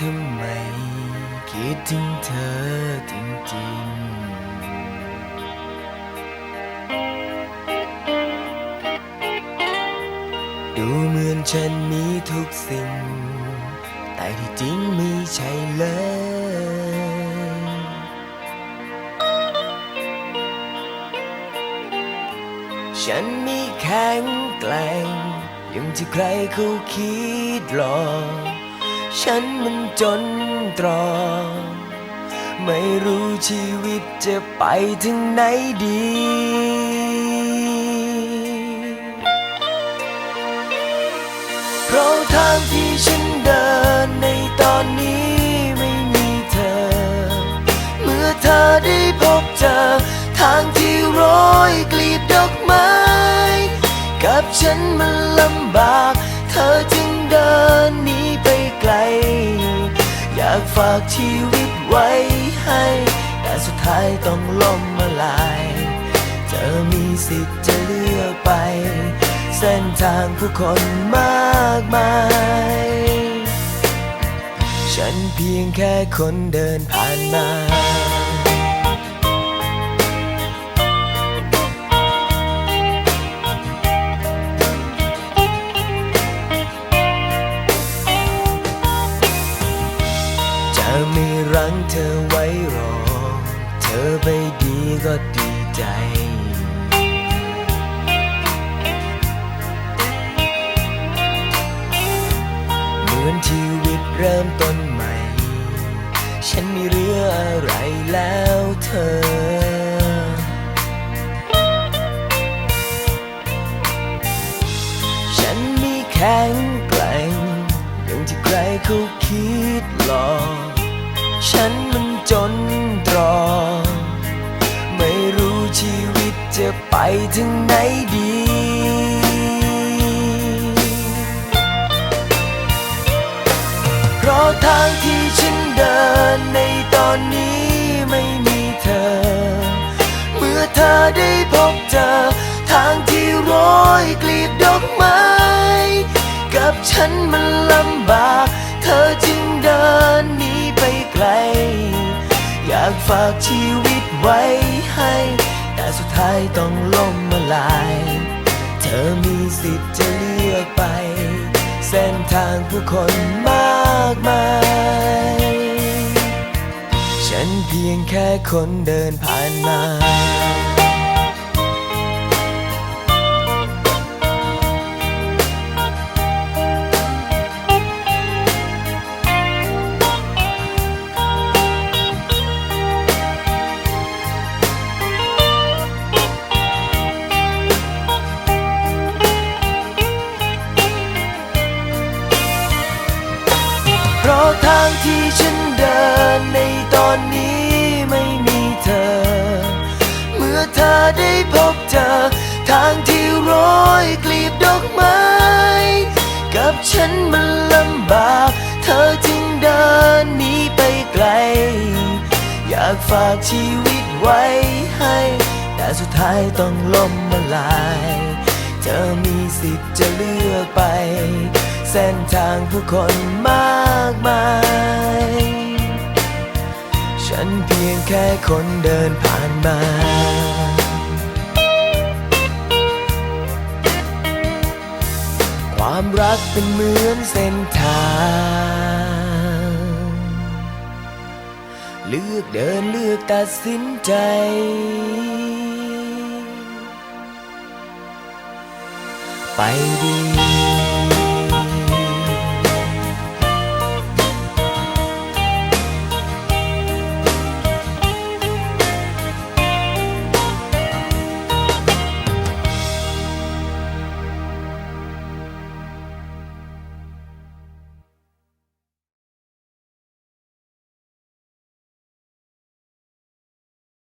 ทำไม คิดถึงเธอจริงๆ ดูเหมือนฉันมีทุกสิ่ง แต่ที่จริงไม่ใช่เลยฉันมีแข็งแกร่งอย่างที่ใครเขาคิดหรอก ฉันมันจนตรอไม่รู้ชีวิตจะไปถึงไหนดีเพราะทางที่ฉันเดินในตอนนี้ไม่มีเธอ เมื่อเธอได้พบเจอ ทางที่โร้อยกลีบดอกไม้ กับฉันมันลำบาก เธอจึงเดิน ฝากชีวิตไว้ให้ แต่สุดท้ายต้องล้มละลาย เธอมีสิทธิ์จะเลือกไป เส้นทางผู้คนมากมาย ฉันเพียงแค่คนเดินผ่านมา เธอไว้รอ เธอไปดีก็ดีใจ เหมือนชีวิตเริ่มต้นใหม่ ฉันมีเรืออะไรแล้วเธอฉันมีแข็งแกร่งอย่างที่ใครเขาคิดหรอก ฉันมันจนตรอกไม่รู้ชีวิตจะไปถึงไหนดีเพราะทางที่ฉันเดินในตอนนี้ไม่มีเธอ เมื่อเธอได้พบเจอ ทางที่โร้อยกลีบดอกไม้ กับฉันมันลำบาก เธอากฝากชีวิตไว้ให้ แต่สุดท้ายต้องล้มละลาย เธอมีสิทธิ์จะเลือกไป เส้นทางผู้คนมากมาย ฉันเพียงแค่คนเดินผ่านมา ทางที่ฉันเดินในตอนนี้ไม่มีเธอ เมื่อเธอได้พบเจอ ทางที่โร้อยกลีบดอกไม้ กับฉันมันลำบาก เธอจึงเดินหนีไปไกล อยากฝากชีวิตไว้ให้ แต่สุดท้ายต้องล้มละลาย เธอมีสิทธิ์จะเลือกไป เส้นทางผู้คนมากมาย ฉันเพียงแค่คนเดินผ่านมาความรักเป็นเหมือนเส้นทาง เลือกเดินเลือกตัดสินใจ ไปดี